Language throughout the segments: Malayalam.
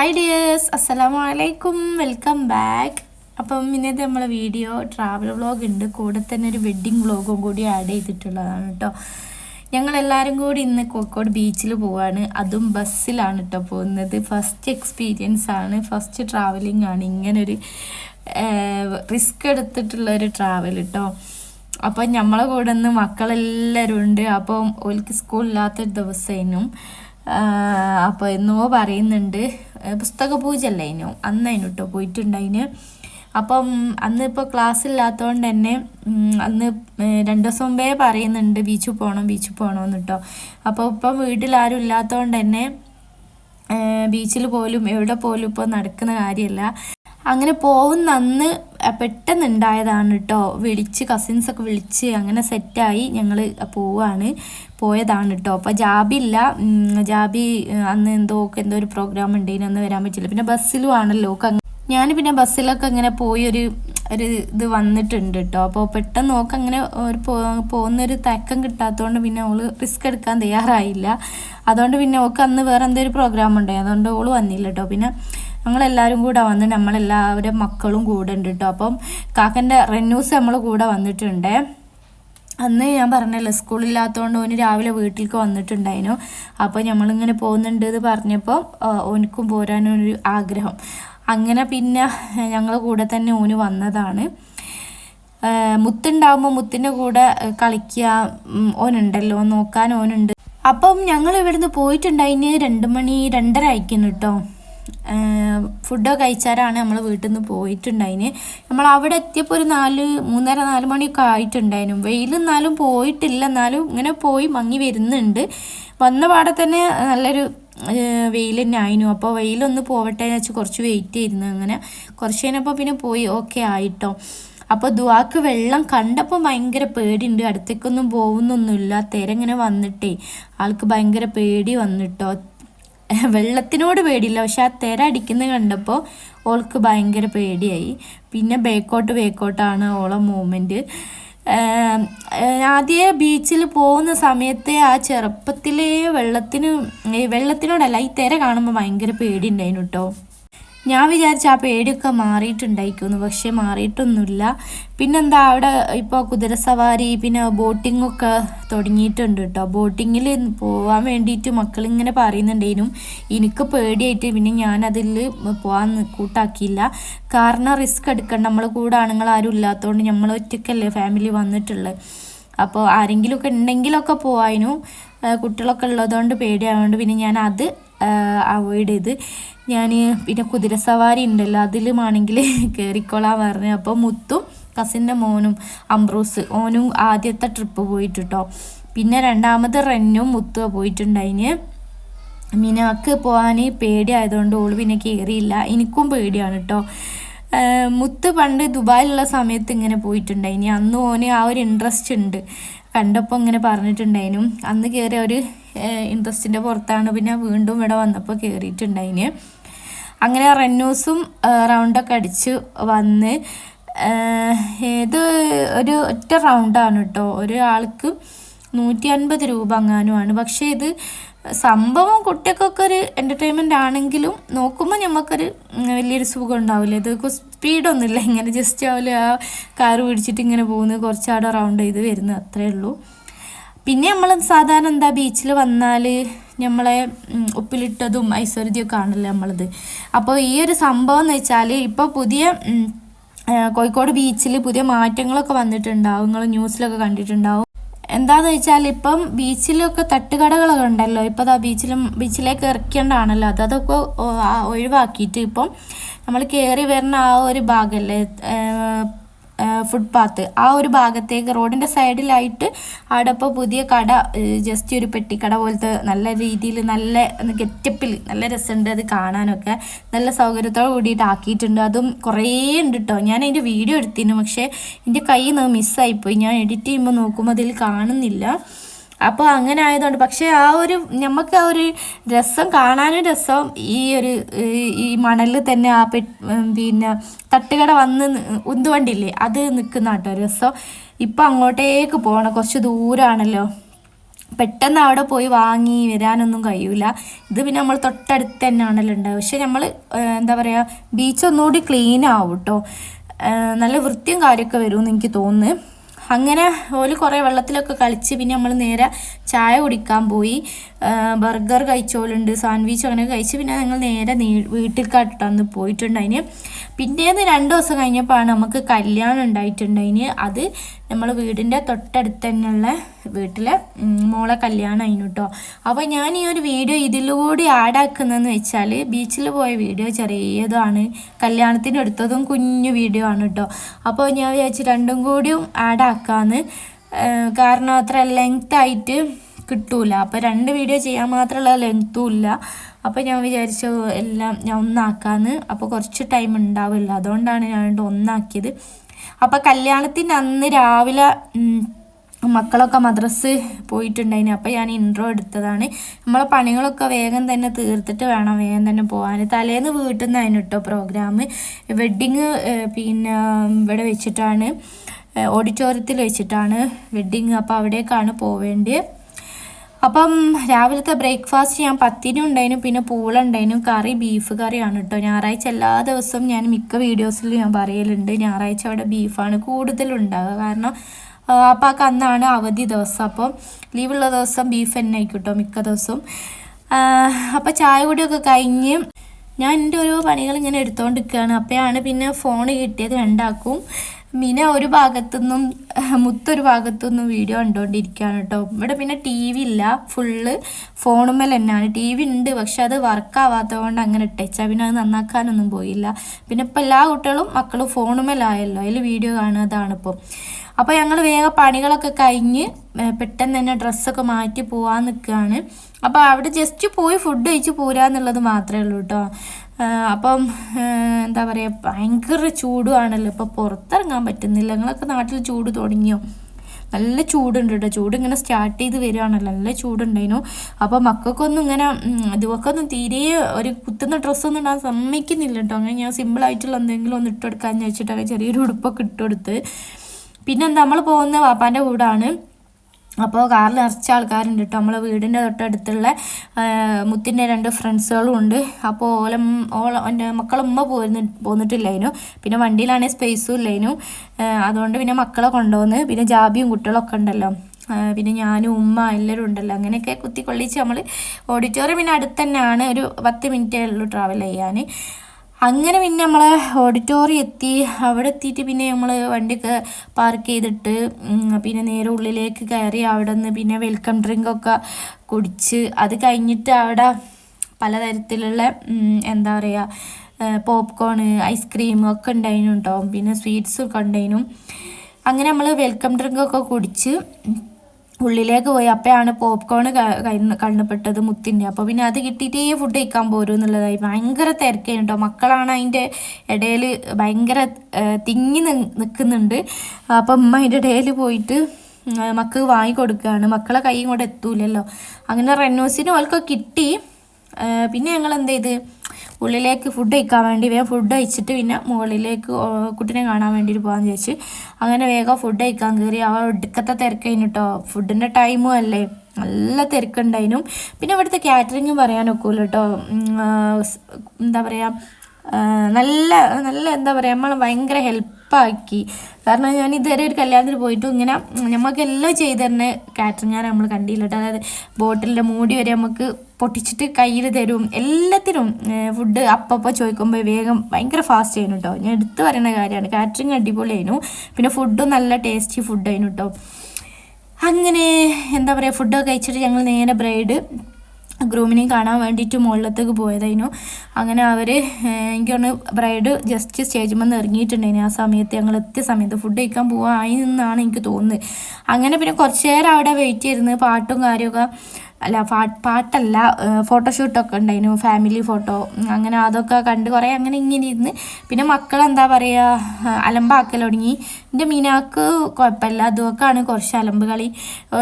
ഹായ് ഡിയേഴ്സ് അസ്സലാമു അലൈക്കും വെൽക്കം ബാക്ക് അപ്പം ഇന്നത്തെ നമ്മളെ വീഡിയോ ട്രാവൽ വ്ളോഗ് ഉണ്ട്. കൂടെ തന്നെ ഒരു വെഡ്ഡിങ് വ്ളോഗും കൂടി ആഡ് ചെയ്തിട്ടുള്ളതാണ് കേട്ടോ. ഞങ്ങളെല്ലാവരും കൂടി ഇന്ന് കോഴിക്കോട് ബീച്ചിൽ പോവാണ്. അതും ബസ്സിലാണ് കേട്ടോ പോകുന്നത്. ഫസ്റ്റ് എക്സ്പീരിയൻസ് ആണ്. ഫസ്റ്റ് ട്രാവലിംഗ് ആണ്. ഇങ്ങനൊരു റിസ്ക് എടുത്തിട്ടുള്ള ഒരു ട്രാവൽ കേട്ടോ അപ്പം നമ്മളെ കൂടെ നിന്ന് മക്കളെല്ലാവരും ഉണ്ട്. അപ്പം ഓൽക്ക് സ്കൂളില്ലാത്തൊരു ദിവസേനും അപ്പോൾ എന്നോ പറയുന്നുണ്ട്. പുസ്തക പൂജ അന്ന് അതിന് കേട്ടോ പോയിട്ടുണ്ടതിന് അപ്പം അന്ന് ഇപ്പോൾ ക്ലാസ് ഇല്ലാത്തതുകൊണ്ട് തന്നെ അന്ന് രണ്ട് ദിവസം മുമ്പേ പറയുന്നുണ്ട് ബീച്ചിൽ പോകണം ബീച്ചിൽ പോകണമെന്ന് കേട്ടോ അപ്പോൾ ഇപ്പം വീട്ടിലാരും ഇല്ലാത്തതുകൊണ്ട് തന്നെ ബീച്ചിൽ പോലും എവിടെ പോലും ഇപ്പോൾ നടക്കുന്ന കാര്യമല്ല അങ്ങനെ പോകുന്ന അന്ന് പെട്ടെന്ന് ഉണ്ടായതാണ് കേട്ടോ വിളിച്ച് കസിൻസൊക്കെ വിളിച്ച് അങ്ങനെ സെറ്റായി ഞങ്ങൾ പോവാണ്. പോയതാണ് കേട്ടോ അപ്പോൾ ജാബി ഇല്ല. ജാബി അന്ന് എന്തോ എന്തോ ഒരു പ്രോഗ്രാം ഉണ്ടെങ്കിൽ അന്ന് വരാൻ പറ്റില്ല. പിന്നെ ബസ്സിലും ആണല്ലോ. ഞാൻ പിന്നെ ബസ്സിലൊക്കെ അങ്ങനെ പോയി ഒരു ഒരു ഇത് വന്നിട്ടുണ്ട് കേട്ടോ അപ്പോൾ പെട്ടെന്ന് നോക്ക് അങ്ങനെ ഒരു പോകുന്നൊരു തക്കം കിട്ടാത്തതുകൊണ്ട് പിന്നെ അവൾ റിസ്ക് എടുക്കാൻ തയ്യാറായില്ല. അതുകൊണ്ട് പിന്നെ ഓക്ക് അന്ന് വേറെ എന്തെങ്കിലും പ്രോഗ്രാം ഉണ്ടായി. അതുകൊണ്ട് ഓൾ വന്നില്ല കേട്ടോ പിന്നെ ഞങ്ങളെല്ലാവരും കൂടെ വന്ന് നമ്മളെല്ലാവരും മക്കളും കൂടെ ഉണ്ട് കേട്ടോ അപ്പം കാക്കന്റെ റെന്യൂസ് നമ്മൾ കൂടെ വന്നിട്ടുണ്ട്. അന്ന് ഞാൻ പറഞ്ഞല്ലോ സ്കൂളില്ലാത്തതുകൊണ്ട് ഓന് രാവിലെ വീട്ടിലേക്ക് വന്നിട്ടുണ്ടായിരുന്നു. അപ്പോൾ നമ്മളിങ്ങനെ പോകുന്നുണ്ട് എന്ന് പറഞ്ഞപ്പോൾ ഓനിക്കും പോരാനൊരു ആഗ്രഹം. അങ്ങനെ പിന്നെ ഞങ്ങൾ കൂടെ തന്നെ ഓന് വന്നതാണ്. മുത്തുണ്ടാകുമ്പോൾ മുത്തിന്റെ കൂടെ കളിക്കുക ഓനുണ്ടല്ലോ നോക്കാൻ ഓനുണ്ട്. അപ്പം ഞങ്ങൾ ഇവിടുന്ന് പോയിട്ടുണ്ടായിന് രണ്ട് മണി രണ്ടര അയക്കുന്നു കേട്ടോ ഫുഡൊക്കെ കഴിച്ചാലാണ് നമ്മൾ വീട്ടിൽ നിന്ന് പോയിട്ടുണ്ടായിന്. നമ്മൾ അവിടെ എത്തിയപ്പോൾ ഒരു നാല് മൂന്നര നാല് മണിയൊക്കെ ആയിട്ടുണ്ടായിരുന്നു വെയിൽ എന്നാലും പോയിട്ടില്ല. എന്നാലും ഇങ്ങനെ പോയി മങ്ങി വരുന്നുണ്ട്. വന്ന പാടെ തന്നെ നല്ലൊരു വെയിൽ തന്നെ ആയിരുന്നു അപ്പോൾ വെയിലൊന്ന് പോവട്ടെ എന്ന് വെച്ചാൽ കുറച്ച് വെയിറ്റ് ചെയ്തിരുന്നു അങ്ങനെ. കുറച്ച് കഴിഞ്ഞപ്പോൾ പിന്നെ പോയി. ഓക്കെ ആയിട്ടോ. അപ്പോൾ ദുവാക്ക് വെള്ളം കണ്ടപ്പോൾ ഭയങ്കര പേടിയുണ്ട്. അടുത്തേക്കൊന്നും പോകുന്നൊന്നുമില്ല തിരങ്ങനെ വന്നിട്ടേ. ആൾക്ക് ഭയങ്കര പേടി വന്നിട്ടോ. വെള്ളത്തിനോട് പേടിയില്ല. പക്ഷെ ആ തിര അടിക്കുന്നത് കണ്ടപ്പോൾ ഓൾക്ക് ഭയങ്കര പേടിയായി. പിന്നെ ബേക്കോട്ട് ബേക്കോട്ടാണ് ഓളെ മൂവ്മെന്റ് ആദ്യമേ ബീച്ചിൽ പോകുന്ന സമയത്തെ ആ ചെറുപ്പത്തിലേ വെള്ളത്തിന് വെള്ളത്തിനോടല്ല ഈ തിര കാണുമ്പോൾ ഭയങ്കര പേടി ഉണ്ടായിരുന്നു കേട്ടോ. ഞാൻ വിചാരിച്ച ആ പേടിയൊക്കെ മാറിയിട്ടുണ്ടായിരിക്കുന്നു പക്ഷേ മാറിയിട്ടൊന്നുമില്ല. പിന്നെന്താ അവിടെ ഇപ്പോൾ കുതിരസവാരി പിന്നെ ബോട്ടിങ്ങൊക്കെ തുടങ്ങിയിട്ടുണ്ട് കേട്ടോ ബോട്ടിങ്ങിൽ പോകാൻ വേണ്ടിയിട്ട് മക്കളിങ്ങനെ പറയുന്നുണ്ടേനും എനിക്ക് പേടിയായിട്ട് പിന്നെ ഞാനതിൽ പോകാൻ കൂട്ടാക്കിയില്ല. കാരണം റിസ്ക് എടുക്കണം നമ്മൾ കൂടെ ആണുങ്ങൾ ആരും ഇല്ലാത്തതുകൊണ്ട് നമ്മൾ ഒറ്റയ്ക്കല്ലേ ഫാമിലി വന്നിട്ടുള്ളത് അപ്പോൾ ആരെങ്കിലുമൊക്കെ ഉണ്ടെങ്കിലൊക്കെ പോവാനും കുട്ടികളൊക്കെ ഉള്ളതുകൊണ്ട് പേടിയായതുകൊണ്ട് പിന്നെ ഞാൻ അത് അവോയ്ഡ് ചെയ്ത് ഞാൻ പിന്നെ കുതിരസവാരി ഉണ്ടല്ലോ അതിലുമാണെങ്കിൽ കയറിക്കോളാൻ പറഞ്ഞു. അപ്പോൾ മുത്തും കസിന്റെ മോനും അംബ്രൂസ് ഓനും ആദ്യത്തെ ട്രിപ്പ് പോയിട്ട് പിന്നെ രണ്ടാമത് റെന്നും മുത്തും പോയിട്ടുണ്ടായിന്. മിനാക്ക് പോകാൻ പേടിയായതുകൊണ്ട് ഓൾ പിന്നെ കയറിയില്ല എനിക്കും പേടിയാണ് കേട്ടോ മുത്ത് പണ്ട് ദുബായിലുള്ള സമയത്ത് ഇങ്ങനെ പോയിട്ടുണ്ടായിനി. അന്ന് ഓന് ആ ഒരു ഇൻട്രസ്റ്റ് ഉണ്ട്. കണ്ടപ്പോൾ ഇങ്ങനെ പറഞ്ഞിട്ടുണ്ടായിനും. അന്ന് കയറിയ ഒരു ഇൻട്രസ്റ്റിന്റെ പുറത്താണ് പിന്നെ വീണ്ടും ഇവിടെ വന്നപ്പോൾ കയറിയിട്ടുണ്ടായിന് അങ്ങനെ റന്നൂസും റൗണ്ടൊക്കെ അടിച്ച് വന്ന് ഇത് ഒരു ഒറ്റ റൗണ്ടാണ് കേട്ടോ ഒരാൾക്ക് നൂറ്റി അൻപത് രൂപ അങ്ങാനുമാണ് പക്ഷേ ഇത് സംഭവം കുട്ടികൾക്കൊക്കെ ഒരു എന്റർടൈൻമെന്റ് ആണെങ്കിലും നോക്കുമ്പോൾ നമുക്കൊരു വലിയൊരു സുഖം ഉണ്ടാവില്ല. ഇത് സ്പീഡൊന്നുമില്ല ഇങ്ങനെ ജസ്റ്റ് ആവില്ല ആ കാറ് പിടിച്ചിട്ട് ഇങ്ങനെ പോകുന്നത് കുറച്ചാടെ റൗണ്ട് ചെയ്ത് വരുന്നത് അത്രേ ഉള്ളൂ. പിന്നെ നമ്മൾ സാധാരണ എന്താ ബീച്ചിൽ വന്നാൽ നമ്മളെ ഉപ്പിലിട്ടതും ഐശ്വര്യതയൊക്കെ ആണല്ലോ നമ്മളത് അപ്പോൾ ഈ ഒരു സംഭവം എന്ന് വെച്ചാൽ ഇപ്പോൾ പുതിയ കോഴിക്കോട് ബീച്ചിൽ പുതിയ മാറ്റങ്ങളൊക്കെ വന്നിട്ടുണ്ടാവും. നിങ്ങൾ ന്യൂസിലൊക്കെ കണ്ടിട്ടുണ്ടാവും. എന്താന്ന് വെച്ചാൽ ഇപ്പം ബീച്ചിലൊക്കെ തട്ടുകടകളൊക്കെ ഉണ്ടല്ലോ. ഇപ്പം അതാ ബീച്ചിലും ബീച്ചിലേക്ക് ഇറക്കേണ്ടതാണല്ലോ അത് അതൊക്കെ ഒഴിവാക്കിയിട്ട് ഇപ്പം നമ്മൾ കയറി വരുന്ന ആ ഒരു ഭാഗമല്ലേ ഫുട്പാത്ത് ആ ഒരു ഭാഗത്തേക്ക് റോഡിന്റെ സൈഡിലായിട്ട് അവിടെ ഇപ്പോൾ പുതിയ കട ജസ്റ്റ് ഒരു പെട്ടിക്കട പോലത്തെ നല്ല രീതിയിൽ നല്ല ഗെറ്റപ്പിൽ നല്ല രസമുണ്ട് അത് കാണാനൊക്കെ. നല്ല സൗകര്യത്തോട് കൂടിയിട്ട് ആക്കിയിട്ടുണ്ട്. അതും കുറേ ഉണ്ട് കേട്ടോ ഞാൻ അതിന്റെ വീഡിയോ എടുത്തിരുന്നു പക്ഷേ എന്റെ കയ്യിൽ നിന്ന് മിസ്സായിപ്പോയി ഞാൻ എഡിറ്റ് ചെയ്യുമ്പോൾ നോക്കുമ്പോൾ അതിൽ കാണുന്നില്ല. അപ്പോൾ അങ്ങനെ ആയതുകൊണ്ട് പക്ഷേ ആ ഒരു നമുക്ക് ആ ഒരു രസം കാണാനും രസം. ഈ ഒരു ഈ മണലിൽ തന്നെ ആ പിന്നെ തട്ടുകട വന്ന് ഉന്തുവണ്ടില്ലേ അത് നിൽക്കുന്ന കേട്ടോ രസം. ഇപ്പം അങ്ങോട്ടേക്ക് പോകണം കുറച്ച് ദൂരമാണല്ലോ പെട്ടെന്ന് അവിടെ പോയി വാങ്ങി വരാനൊന്നും കഴിയൂല. ഇത് പിന്നെ നമ്മൾ തൊട്ടടുത്ത് തന്നെയാണല്ലോ ഉണ്ടാവുക. പക്ഷെ നമ്മൾ എന്താ പറയുക ബീച്ച് ഒന്നുകൂടി ക്ലീൻ ആവും കേട്ടോ. നല്ല വൃത്തിയും കാര്യമൊക്കെ വരുമെന്ന് എനിക്ക് തോന്നുന്നു. അങ്ങനെ ഓൽ കുറേ വെള്ളത്തിലൊക്കെ കളിച്ച് പിന്നെ നമ്മൾ നേരെ ചായ കുടിക്കാൻ പോയി. ബർഗർ കഴിച്ചോലുണ്ട് സാൻഡ്വിച്ച് അങ്ങനെ കഴിച്ച് പിന്നെ ഞങ്ങൾ നേരെ നീ വീട്ടിൽക്കാട്ടാന്ന് പോയിട്ടുണ്ടതിന് പിന്നെ രണ്ട് ദിവസം കഴിഞ്ഞപ്പോഴാണ് നമുക്ക് കല്യാണം ഉണ്ടായിട്ടുണ്ടതിന് അത് നമ്മൾ വീടിന്റെ തൊട്ടടുത്ത് തന്നെയുള്ള വീട്ടിലെ മോളെ കല്യാണം ആയിരുന്നു കേട്ടോ അപ്പോൾ ഞാൻ ഈ ഒരു വീഡിയോ ഇതിലൂടെ ആഡാക്കുന്നതെന്ന് വെച്ചാൽ ബീച്ചിൽ പോയ വീഡിയോ ചെറിയതാണ് കല്യാണത്തിന് എടുത്തതും കുഞ്ഞു വീഡിയോ ആണ് കേട്ടോ അപ്പോൾ ഞാൻ വിചാരിച്ചു രണ്ടും കൂടിയും ആഡാക്കാമെന്ന് കാരണം അത്ര ലെങ്ത് ആയിട്ട് കിട്ടൂല. അപ്പോൾ രണ്ട് വീഡിയോ ചെയ്യാൻ മാത്രമുള്ള ലെങ്ത്തും ഇല്ല. അപ്പോൾ ഞാൻ വിചാരിച്ചു എല്ലാം ഞാൻ ഒന്നാക്കാമെന്ന് അപ്പോൾ കുറച്ച് ടൈം ഉണ്ടാവില്ല. അതുകൊണ്ടാണ് ഞാൻ ഒന്നാക്കിയത്. അപ്പോൾ കല്യാണത്തിന്റെ അന്ന് രാവിലെ മക്കളൊക്കെ മദ്രസ് പോയിട്ടുണ്ടായിന്. അപ്പോൾ ഞാൻ ഇൻട്രോ എടുത്തതാണ്. നമ്മളെ പണികളൊക്കെ വേഗം തന്നെ തീർത്തിട്ട് വേണം വേഗം തന്നെ പോകാൻ തലേന്ന് വീട്ടിൽ നിന്നായിരുന്നു കേട്ടോ പ്രോഗ്രാം വെഡ്ഡിങ് പിന്നെ ഇവിടെ വെച്ചിട്ടാണ്. ഓഡിറ്റോറിയത്തിൽ വെച്ചിട്ടാണ് വെഡ്ഡിങ് അപ്പോൾ അവിടേക്കാണ് പോവേണ്ടത്. അപ്പം രാവിലത്തെ ബ്രേക്ക്ഫാസ്റ്റ് ഞാൻ പത്തിരി ഉണ്ടായിരുന്നു പിന്നെ പൂളുണ്ടായിരുന്നു കറി ബീഫ് കറിയാണ് കേട്ടോ. ഞായറാഴ്ച എല്ലാ ദിവസവും ഞാൻ മിക്ക വീഡിയോസിലും ഞാൻ പറയലുണ്ട് ഞായറാഴ്ച അവിടെ ബീഫാണ് കൂടുതലുണ്ടാവുക കാരണം അപ്പം ആ കന്നാണ് അവധി ദിവസം. അപ്പം ലീവുള്ള ദിവസം ബീഫ് തന്നെ ആയിരിക്കും കേട്ടോ മിക്ക ദിവസവും. അപ്പം ചായ കൂടിയൊക്കെ കഴിഞ്ഞ് ഞാൻ എന്റെ ഓരോ പണികൾ ഇങ്ങനെ എടുത്തുകൊണ്ടിരിക്കുകയാണ് അപ്പോഴാണ് പിന്നെ ഫോൺ കിട്ടിയത് രണ്ടാക്കും മിന ഒരു ഭാഗത്തുനിന്നും മുത്തൊരു ഭാഗത്തുനിന്നും വീഡിയോ കണ്ടുകൊണ്ടിരിക്കുകയാണ് കേട്ടോ. ഇവിടെ പിന്നെ ടി വി ഇല്ല. ഫുള്ള് ഫോണുമ്മൽ തന്നെയാണ്. ടി വി ഉണ്ട് പക്ഷെ അത് വർക്കാവാത്തത് കൊണ്ട് അങ്ങനെ ഇട്ടേച്ചാൽ പിന്നെ അത് നന്നാക്കാനൊന്നും പോയില്ല. പിന്നെ ഇപ്പം എല്ലാ കുട്ടികളും മക്കളും ഫോണുമ്മലായല്ലോ. അതിൽ വീഡിയോ കാണുന്നതാണ് ഇപ്പം. അപ്പോൾ ഞങ്ങൾ വേഗം പണികളൊക്കെ കഴിഞ്ഞ് പെട്ടെന്ന് തന്നെ ഡ്രസ്സൊക്കെ മാറ്റി പോകാൻ നിൽക്കുകയാണ്. അപ്പോൾ അവിടെ ജസ്റ്റ് പോയി ഫുഡ് കഴിച്ച് പോരാന്നുള്ളത് മാത്രമേ ഉള്ളൂ കേട്ടോ. അപ്പം എന്താ പറയുക ഭയങ്കര ചൂടുവാണല്ലോ. ഇപ്പോൾ പുറത്തിറങ്ങാൻ പറ്റുന്നില്ല. നിങ്ങളൊക്കെ നാട്ടിൽ ചൂട് തുടങ്ങിയോ? നല്ല ചൂടുണ്ട് കേട്ടോ ചൂട് ഇങ്ങനെ സ്റ്റാർട്ട് ചെയ്ത് വരികയാണല്ലോ. നല്ല ചൂടുണ്ടായിരുന്നു അപ്പോൾ മക്കൾക്കൊന്നും ഇങ്ങനെ ഇതുവൊക്കെ തീരെ ഒരു കുത്തുന്ന ഡ്രസ്സൊന്നും ഇടാൻ സമ്മതിക്കുന്നില്ല കേട്ടോ അങ്ങനെ ഞാൻ സിമ്പിളായിട്ടുള്ള എന്തെങ്കിലും ഒന്ന് ഇട്ടെടുക്കാമെന്ന് വെച്ചിട്ടൊക്കെ ചെറിയൊരു ഉടുപ്പൊക്കെ ഇട്ടുകൊടുത്ത് പിന്നെ നമ്മൾ പോകുന്ന വാപ്പാന്റെ കൂടാണ് അപ്പോൾ കാറിൽ നിറച്ച ആൾക്കാരുണ്ട് കേട്ടോ നമ്മളെ വീടിന്റെ തൊട്ടടുത്തുള്ള മുത്തിന്റെ രണ്ട് ഫ്രണ്ട്സുകളും ഉണ്ട് അപ്പോൾ ഓല ഓള എന്റെ മക്കളുമ്മ പോരുന്ന പോന്നിട്ടില്ലായിരുന്നു പിന്നെ വണ്ടിയിലാണെങ്കിൽ സ്പേസും ഇല്ലായിരുന്നു അതുകൊണ്ട് പിന്നെ മക്കളെ കൊണ്ടുവന്ന് പിന്നെ ജാബിയും കുട്ടികളൊക്കെ ഉണ്ടല്ലോ. പിന്നെ ഞാനും ഉമ്മ എല്ലാവരും ഉണ്ടല്ലോ. അങ്ങനെയൊക്കെ കുത്തിക്കൊള്ളിച്ച് നമ്മൾ ഓഡിറ്റോറിയം പിന്നെ അടുത്ത് തന്നെയാണ് ഒരു പത്ത് മിനിറ്റേ ഉള്ളൂ ട്രാവൽ ചെയ്യാൻ അങ്ങനെ പിന്നെ നമ്മൾ ഓഡിറ്റോറിയം എത്തി. അവിടെ എത്തിയിട്ട് പിന്നെ നമ്മൾ വണ്ടിയൊക്കെ പാർക്ക് ചെയ്തിട്ട് പിന്നെ നേരെ ഉള്ളിലേക്ക് കയറി അവിടെ നിന്ന് പിന്നെ വെൽക്കം ഡ്രിങ്കൊക്കെ കുടിച്ച്. അത് കഴിഞ്ഞിട്ട് അവിടെ പലതരത്തിലുള്ള എന്താ പറയുക പോപ്കോണ് ഐസ്ക്രീം ഒക്കെ ഉണ്ടായിരുന്നു കേട്ടോ പിന്നെ സ്വീറ്റ്സ് ഒക്കെ ഉണ്ടായിരുന്നു അങ്ങനെ നമ്മൾ വെൽക്കം ഡ്രിങ്കൊക്കെ കുടിച്ച് ഉള്ളിലേക്ക് പോയി. അപ്പോഴാണ് പോപ്കോൺ കണ്ണപ്പെട്ടത് മുത്തിന്റെ അപ്പോൾ പിന്നെ അത് കിട്ടിയിട്ടേ ഫുഡ് കഴിക്കാൻ പോരും എന്നുള്ളതായി. ഭയങ്കര തിരക്കാണ് കേട്ടോ മക്കളാണ് അതിന്റെ ഇടയിൽ ഭയങ്കര തിങ്ങി നിൽക്കുന്നുണ്ട് അപ്പം അമ്മ അതിന്റെ ഇടയിൽ പോയിട്ട് മക്ക് വാങ്ങി കൊടുക്കുകയാണ് മക്കളെ കൈ കൂടെ എത്തൂലല്ലോ. അങ്ങനെ റെനോസിന് ഓൾക്കൊക്കെ കിട്ടി. പിന്നെ ഞങ്ങൾ എന്ത് ചെയ്ത് ഉള്ളിലേക്ക് ഫുഡ് കഴിക്കാൻ വേണ്ടി വേഗം ഫുഡ് കഴിച്ചിട്ട് പിന്നെ മുകളിലേക്ക് കുട്ടിനെ കാണാൻ വേണ്ടിയിട്ട് പോകാൻ വിചാരിച്ച് അങ്ങനെ വേഗം ഫുഡ് കഴിക്കാൻ കയറി അവ ഒടുക്കത്തെ തിരക്കഴിഞ്ഞു കേട്ടോ ഫുഡിന്റെ ടൈമും അല്ലേ? നല്ല തിരക്കുണ്ടായിരുന്നു പിന്നെ ഇവിടുത്തെ കാറ്ററിങ് പറയാനൊക്കുമല്ലോ കേട്ടോ എന്താ പറയുക നല്ല നല്ല എന്താ പറയുക നമ്മൾ ഭയങ്കര ഹെൽപ്പാക്കി കാരണം ഞാൻ ഇതുവരെ ഒരു കല്യാണത്തിന് പോയിട്ടും ഇങ്ങനെ നമുക്കെല്ലാം ചെയ്ത് തന്നെ കാറ്ററിങ്ങാരെ നമ്മൾ കണ്ടില്ല കേട്ടോ അതായത് ബോട്ടിലിന്റെ മൂടി വരെ നമുക്ക് പൊട്ടിച്ചിട്ട് കയ്യിൽ തരും. എല്ലാത്തിനും ഫുഡ് അപ്പപ്പോൾ ചോദിക്കുമ്പോൾ വേഗം ഭയങ്കര ഫാസ്റ്റ് ആയിരുന്നു കേട്ടോ ഞാൻ എടുത്തു പറയുന്ന കാര്യമാണ്. കാറ്ററിങ് അടിപൊളിയായിരുന്നു. പിന്നെ ഫുഡും നല്ല ടേസ്റ്റി ഫുഡായിരുന്നു കേട്ടോ അങ്ങനെ എന്താ പറയുക ഫുഡൊക്കെ കഴിച്ചിട്ട് ഞങ്ങൾ നേരെ ബ്രൈഡ് ഗ്രൂമിനെയും കാണാൻ വേണ്ടിയിട്ട് മുകളിലത്തേക്ക് പോയതായിരുന്നു. അങ്ങനെ അവർ എനിക്കൊന്ന് ബ്രൈഡ് ജസ്റ്റ് സ്റ്റേജിൽ നിന്ന് ഇറങ്ങിയിട്ടുണ്ടായിരുന്നു. ആ സമയത്ത് ഞങ്ങൾ എത്തിയ സമയത്ത് ഫുഡ് കഴിക്കാൻ പോകാൻ ആയി നിന്നാണ് എനിക്ക് തോന്നുന്നത്. അങ്ങനെ പിന്നെ കുറച്ച് നേരം അവിടെ വെയിറ്റ് ചെയ്തിരുന്നു. പാട്ടും കാര്യമൊക്കെ അല്ല പാട്ട് പാട്ടല്ല ഫോട്ടോഷൂട്ടൊക്കെ ഉണ്ടായിരുന്നു ഫാമിലി ഫോട്ടോ അങ്ങനെ അതൊക്കെ കണ്ട് കുറേ അങ്ങനെ ഇങ്ങനെ ഇരുന്ന്. പിന്നെ മക്കൾ എന്താ പറയുക അലമ്പാക്കൽ തുടങ്ങി. എന്റെ മീനാക്ക് കുഴപ്പമില്ല അതുമൊക്കെയാണ് കുറച്ച് അലമ്പ് കളി.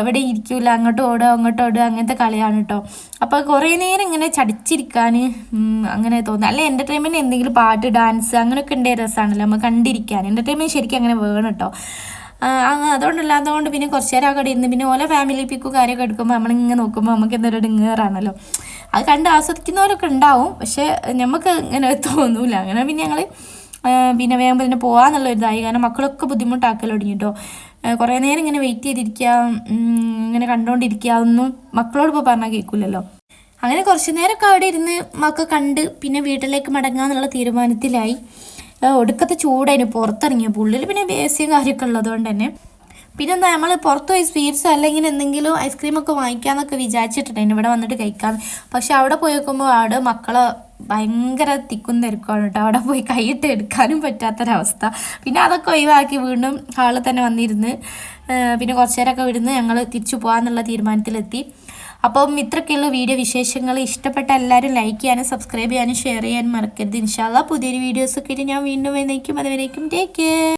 എവിടെ ഇരിക്കില്ല അങ്ങോട്ട് ഓടുക അങ്ങോട്ട് ഓടുക അങ്ങനത്തെ കളിയാണ് കേട്ടോ അപ്പോൾ കുറേ നേരം ഇങ്ങനെ ചടിച്ചിരിക്കാൻ അങ്ങനെ തോന്നുന്നു അല്ലെ എന്റർടൈൻമെന്റ് എന്തെങ്കിലും പാട്ട് ഡാൻസ് അങ്ങനെയൊക്കെ ഉണ്ടേ രസമാണല്ലോ നമ്മൾ കണ്ടിരിക്കാൻ. എന്റർടൈൻമെന്റ് ശരിക്കും അങ്ങനെ വേണം കേട്ടോ അതുകൊണ്ടല്ല അതുകൊണ്ട് പിന്നെ കുറച്ച് നേരം അവിടെ ഇരുന്ന് പിന്നെ ഓല ഫാമിലി പിക്കും കാര്യമൊക്കെ എടുക്കുമ്പോൾ നമ്മളിങ്ങനെ നോക്കുമ്പോൾ നമുക്ക് എന്തൊരു ഡിങ്ങേറാണല്ലോ അത് കണ്ട് ആസ്വദിക്കുന്നവരൊക്കെ ഉണ്ടാവും പക്ഷേ നമുക്ക് ഇങ്ങനെ തോന്നൂല. അങ്ങനെ പിന്നെ ഞങ്ങൾ പിന്നെ വേഗം പിന്നെ പോകാമെന്നുള്ള ഒരു ഇതായി. കാരണം മക്കളൊക്കെ ബുദ്ധിമുട്ടാക്കൽ തുടങ്ങി കേട്ടോ കുറേ നേരം ഇങ്ങനെ വെയിറ്റ് ചെയ്തിരിക്കുക ഇങ്ങനെ കണ്ടുകൊണ്ടിരിക്കുക അതൊന്നും മക്കളോട് ഇപ്പോൾ പറഞ്ഞാൽ കേൾക്കില്ലല്ലോ അങ്ങനെ കുറച്ച് നേരമൊക്കെ അവിടെ ഇരുന്ന് മക്കൾ കണ്ട് പിന്നെ വീട്ടിലേക്ക് മടങ്ങാന്നുള്ള തീരുമാനത്തിലായി. ഒടുക്കത്തെ ചൂടായിരുന്നു പുറത്തിറങ്ങിയപ്പോൾ ഉള്ളിൽ പിന്നെ ബേസിയും കാര്യമൊക്കെ ഉള്ളതുകൊണ്ട് തന്നെ. പിന്നെന്താ നമ്മൾ പുറത്ത് പോയി സ്വീറ്റ്സ് അല്ലെങ്കിൽ എന്തെങ്കിലും ഐസ്ക്രീമൊക്കെ വാങ്ങിക്കാമെന്നൊക്കെ വിചാരിച്ചിട്ടുണ്ടായിരുന്നു. ഇവിടെ വന്നിട്ട് കഴിക്കാൻ. പക്ഷെ അവിടെ പോയി നോക്കുമ്പോൾ അവിടെ മക്കളെ ഭയങ്കര തിക്കും തിരക്കാണ് കേട്ടോ. അവിടെ പോയി കൈയിട്ട് എടുക്കാനും പറ്റാത്തൊരവസ്ഥ. പിന്നെ അതൊക്കെ ഒഴിവാക്കി വീണ്ടും ഹാളിൽ തന്നെ വന്നിരുന്ന് പിന്നെ കുറച്ച് നേരമൊക്കെ വിടുന്ന് ഞങ്ങൾ തിരിച്ചു പോകാമെന്നുള്ള തീരുമാനത്തിലെത്തി. അപ്പം ഇത്രയ്ക്കുള്ള വീഡിയോ വിശേഷങ്ങൾ ഇഷ്ടപ്പെട്ട എല്ലാവരും ലൈക്ക് ചെയ്യാനും സബ്സ്ക്രൈബ് ചെയ്യാനും ഷെയർ ചെയ്യാനും മറക്കരുത്. ഇൻഷാല്ല പുതിയൊരു വീഡിയോസൊക്കെ ആയിട്ട് ഞാൻ വീണ്ടും വന്നേക്കും. അതുവരേക്കും ടേക്ക് കെയർ